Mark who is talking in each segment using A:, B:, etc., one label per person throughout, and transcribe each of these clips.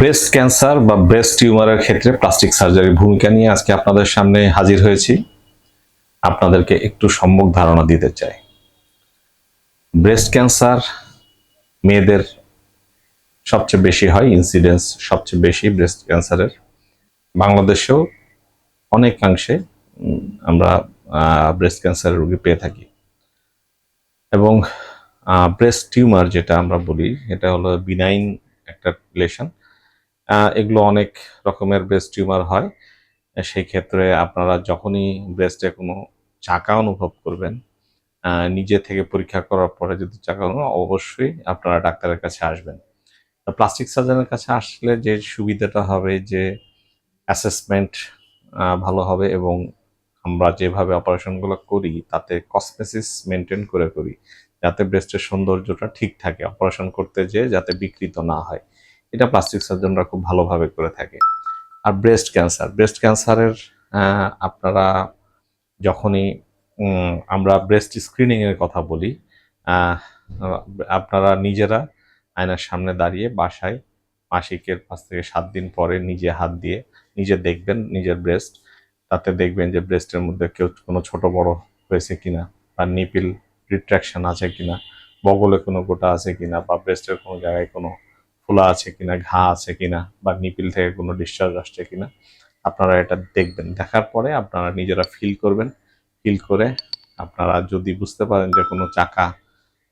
A: Breast cancer বা breast টিউমারের ক্ষেত্রে প্লাস্টিক সার্জারির ভূমিকা নিয়ে আজকে আপনাদের সামনে হাজির হয়েছি। আপনাদেরকে একটু সম্যক ধারণা দিতে চাই। ব্রেস্ট ক্যান্সার মেয়েদের সবচেয়ে বেশি হয় ইনসিডেন্স সবচেয়ে বেশি ব্রেস্ট ক্যান্সারের বাংলাদেশেও অনেকাংশে আমরা ব্রেস্ট ক্যান্সারের রোগী পেয়ে থাকি। এবং ব্রেস্ট টিউমার যেটা আমরা বলি, এটা হলো বিনাইন একটা রিলেশন এগুলো অনেক রকমের ব্রেস্ট টিউমার হয়। সেই ক্ষেত্রে আপনারা যখনই ব্রেস্টে কোনো চাকা অনুভব করবেন নিজে থেকে পরীক্ষা করার পরে যদি চাকা অবশ্যই আপনারা ডাক্তারের কাছে আসবেন। প্লাস্টিক সার্জনের কাছে আসলে যে সুবিধাটা হবে, যে অ্যাসেসমেন্ট ভালো হবে এবং আমরা যেভাবে অপারেশনগুলো করি, তাতে কসমেসিস মেনটেন করে করি, যাতে ব্রেস্টের সৌন্দর্যটা ঠিক থাকে। অপারেশন করতে যেয়ে যাতে বিকৃত না হয়। এটা প্লাস্টিক সার্জনরা খুব ভালোভাবে করে থাকে। আর ব্রেস্ট ক্যান্সার ব্রেস্ট ক্যান্সারের আপনারা যখনই আমরা ব্রেস্ট স্ক্রিনিংয়ের কথা বলি আপনারা নিজেরা আয়নার সামনে দাঁড়িয়ে বাসায় মাসিকের পাঁচ থেকে সাত দিন পরে নিজে হাত দিয়ে নিজে দেখবেন নিজের ব্রেস্ট তাতে দেখবেন যে ব্রেস্টের মধ্যে কেউ কোনো ছোট বড় হয়েছে কিনা বা নিপিল রিট্রাকশন আছে কিনা, বগলে কোনো গোটা আছে কিনা বা ব্রেস্টের কোনো জায়গায় কোনো ফোলা আছে কিনা, ঘা আছে কিনা বা নিপিল থেকে কোনো ডিসচার্জ আসছে কিনা, আপনারা এটা দেখবেন। দেখার পরে আপনারা নিজেরা ফিল করবেন। ফিল করে আপনারা যদি বুঝতে পারেন যে কোনো চাকা,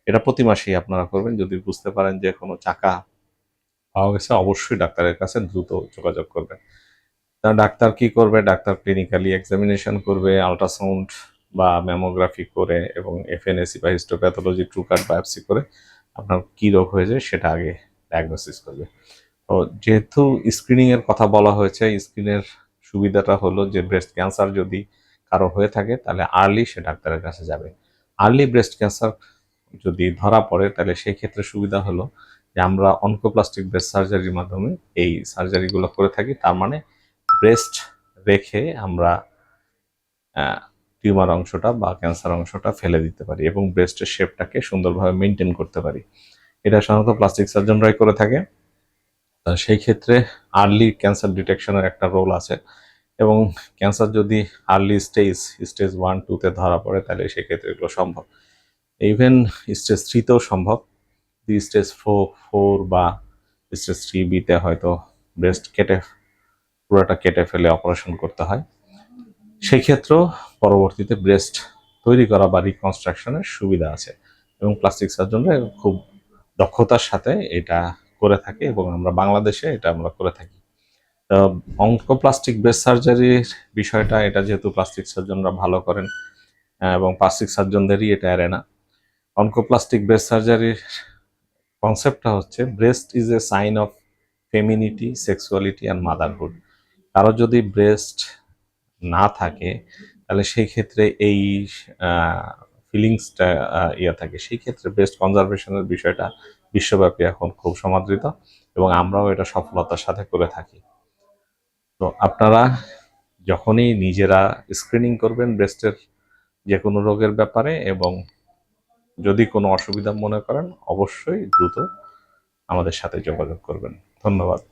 A: এটা প্রতি মাসেই আপনারা করবেন। যদি বুঝতে পারেন যে কোনো চাকা পাওয়া গেছে, অবশ্যই ডাক্তারের কাছে দ্রুত যোগাযোগ করবেন। তা ডাক্তার কি করবে? ডাক্তার ক্লিনিক্যালি এক্সামিনেশন করবে আলট্রাসাউন্ড বা ম্যামোগ্রাফি করে এবং এফএনএসি বা হিস্টোপ্যাথোলজি ট্রুকার্ড বায়োপসি করে আপনার কি রোগ হয়েছে সেটা আগে ডায়াগনোসিস করবে। তো যেহেতু স্ক্রিনিং এর কথা বলা হয়েছে স্ক্রিনের সুবিধাটা হলো যে ব্রেস্ট ক্যান্সার যদি কারও হয়ে থাকে, তাহলে আর্লি সে ডাক্তারের কাছে যাবে। আর্লি ব্রেস্ট ক্যান্সার যদি ধরা পড়ে, তাহলে সেই ক্ষেত্রে সুবিধা হলো যে আমরা অনকোপ্লাস্টিক ব্রেস্ট সার্জারির মাধ্যমে এই সার্জারিগুলো করে থাকি। তার মানে ব্রেস্ট রেখে আমরা টিউমার অংশটা বা ক্যান্সার অংশটা ফেলে দিতে পারি এবং ব্রেস্টের শেপটাকে সুন্দরভাবে মেনটেন করতে পারি। এটা সাধারণত প্লাস্টিক সার্জনরাই করে থাকে। সেই ক্ষেত্রে আর্লি ক্যান্সার ডিটেকশনের একটা রোল আছে। এবং ক্যান্সার যদি আর্লি স্টেজ স্টেজ ওয়ান টুতে ধরা পড়ে, তাহলে সেক্ষেত্রে এগুলো সম্ভব। ইভেন স্টেজ থ্রিতেও সম্ভব। স্টেজ ফোর ফোর বা স্টেজ থ্রি বিতে হয়তো ব্রেস্ট কেটে, পুরোটা কেটে ফেলে অপারেশন করতে হয়। সেই ক্ষেত্রেও পরবর্তীতে ব্রেস্ট তৈরি করা বা রিকনস্ট্রাকশনের সুবিধা আছে। এবং প্লাস্টিক সার্জনরা খুব দক্ষতার সাথে এটা করে থাকে এবং আমরা বাংলাদেশে এটা আমরা করে থাকি। অঙ্কোপ্লাস্টিক ব্রেস্ট সার্জারির বিষয়টা, এটা যেহেতু প্লাস্টিক সার্জনরা ভালো করেন এবং প্লাস্টিক সার্জনদেরই এটা এড়ে না। অনকোপ্লাস্টিক ব্রেস্ট সার্জারির কনসেপ্টটা হচ্ছে, breast is a sign of feminity, sexuality and motherhood. কারও যদি ব্রেস্ট না থাকে, তাহলে সেই ক্ষেত্রে এই ফিলিংসটা ইয়ে থাকে। সেই ক্ষেত্রে বেস্ট কনজারভেশনের বিষয়টা বিশ্বব্যাপী এখন খুব সমাদৃত এবং আমরাও এটা সফলতার সাথে করে থাকি। তো আপনারা যখনই নিজেরা স্ক্রিনিং করবেন ব্রেস্টের যে কোনো রোগের ব্যাপারে এবং যদি কোনো অসুবিধা মনে করেন, অবশ্যই দ্রুত আমাদের সাথে যোগাযোগ করবেন। ধন্যবাদ।